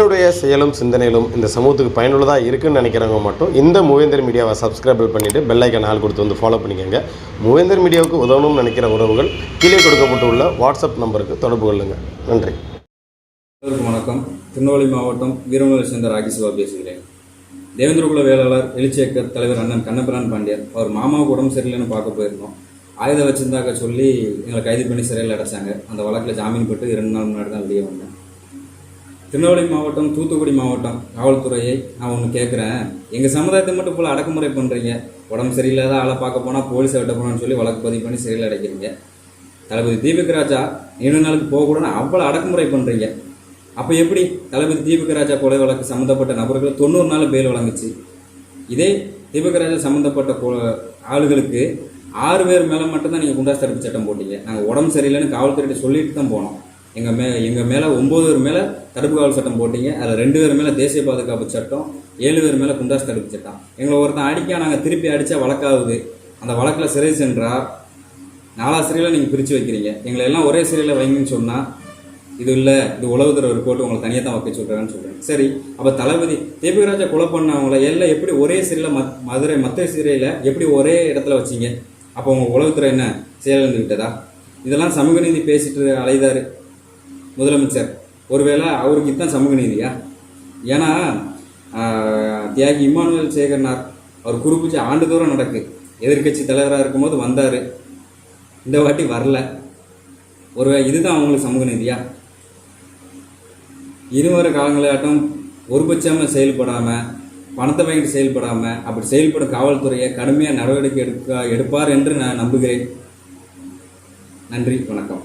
என்னுடைய செயலும் சிந்தனையிலும் இந்த சமூகத்துக்கு பயனுள்ளதாக இருக்குன்னு நினைக்கிறவங்க மட்டும் இந்த மூவேந்தர் மீடியாவை சப்ஸ்கிரைப் பண்ணிவிட்டு பெல்லைக்கன் ஆள் கொடுத்து வந்து ஃபாலோ பண்ணிக்கோங்க. மூவேந்தர் மீடியாவுக்கு உதவணும்னு நினைக்கிற உறவுகள் கீழே கொடுக்கப்பட்டுள்ள வாட்ஸ்அப் நம்பருக்கு தொடர்பு கொள்ளுங்கள் நன்றி. வணக்கம். திருநெல்வேலி மாவட்டம் வீரமலை சேர்ந்த ராகிசிவா பேசுகிறேன். தேவேந்திரகுல வேளாளர் எழுச்சியக்கர் தலைவர் அண்ணன் கண்ணபிரான் பாண்டியர் அவர் மாமாவுக்கு உடம்பு சரியில்லைன்னு பார்க்க போயிருந்தோம். ஆயுதம் வச்சிருந்தாக்க சொல்லி எங்களை கைது பண்ணி சிறையில் அடைச்சாங்க. அந்த வழக்கில் ஜாமீன் பெற்று இரண்டு நாள் முன்னாடி தான் வெளியே வந்தேன். திருநெல்வேலி மாவட்டம் தூத்துக்குடி மாவட்டம் காவல்துறையை நான் ஒன்று கேட்குறேன் எங்கள் சமுதாயத்தை மட்டும் போல் அடக்குமுறை பண்ணுறீங்க உடம்பு சரியில்லாத ஆளை பார்க்க போனால் போலீஸை வெட்ட போனான்னு சொல்லி வழக்கு பதிவு பண்ணி சிறையில் அடைக்கிறீங்க. தளபதி தீபக் ராஜா ஏழு நாளுக்கு போகக்கூடாதுன்னு அவ்வளோ அடக்குமுறை பண்ணுறீங்க அப்போ எப்படி தளபதி தீபக் ராஜா கொலை வழக்கு சம்மந்தப்பட்ட நபர்கள் தொண்ணூறு நாள் பெயில் வழங்குச்சு. இதே தீபக் ராஜா சம்மந்தப்பட்ட ஆளுகளுக்கு ஆறு பேர் மேலே மட்டும்தான் நீங்கள் குண்டாஸ் தடுப்பு சட்டம் போட்டீங்க. நாங்கள் உடம்பு சரியில்லைன்னு காவல்துறையிட்ட சொல்லிட்டு தான் போனோம். எங்கள் மே எங்கள் மேலே ஒம்பது பேர் மேலே தடுப்பு காவல் சட்டம் போட்டீங்க. அதில் ரெண்டு பேர் மேலே தேசிய பாதுகாப்பு சட்டம் ஏழு பேர் மேலே குண்டாஸ் தடுப்பு சட்டம். எங்களை ஒருத்தன் அடிக்கா நாங்கள் திருப்பி அடித்தா வழக்காகுது. அந்த வழக்கில் சிறை சென்றா நாலா சிறையில் நீங்கள் பிரித்து வைக்கிறீங்க. எங்களை எல்லாம் ஒரே சிறையில் வைங்கன்னு சொன்னால் இது இல்லை இது உளவுத்துறை ரிப்போர்ட் உங்களை தனியாக தான் வைக்க சொல்கிறான்னு சொல்கிறேன் சரி அப்போ தளபதி தேபிகராஜா கொலை பண்ணவங்கள எல்லாம் எப்படி ஒரே சிறையில் மத் மதுரை மற்ற சிறையில் எப்படி ஒரே இடத்துல வச்சீங்க? அப்போ உங்கள் உளவுத்துறை என்ன? செயலிழந்து விட்டதா? இதெல்லாம் சமூக நீதி பேசிட்டு அலைதாரு. முதலமைச்சர். ஒருவேளை அவருக்கு இதுதான் சமூக நீதியா? ஏன்னா தியாகி இம்மானுவேல் சேகர்னார் அவர் குறிப்பிச்சு ஆண்டுதோறும் நடக்கு. எதிர்க்கட்சி தலைவராக இருக்கும்போது வந்தார். இந்த வாட்டி வரல. ஒருவேளை இதுதான் அவங்களுக்கு சமூக நீதியா? இருவரும் காலங்களாட்டம் ஒருபட்சமாக செயல்படாமல் பணத்தை வாங்கிட்டு செயல்படாமல் அப்படி செயல்படும் காவல்துறையை கடுமையாக நடவடிக்கை எடுக்க எடுப்பார் என்று நான் நம்புகிறேன். நன்றி வணக்கம்.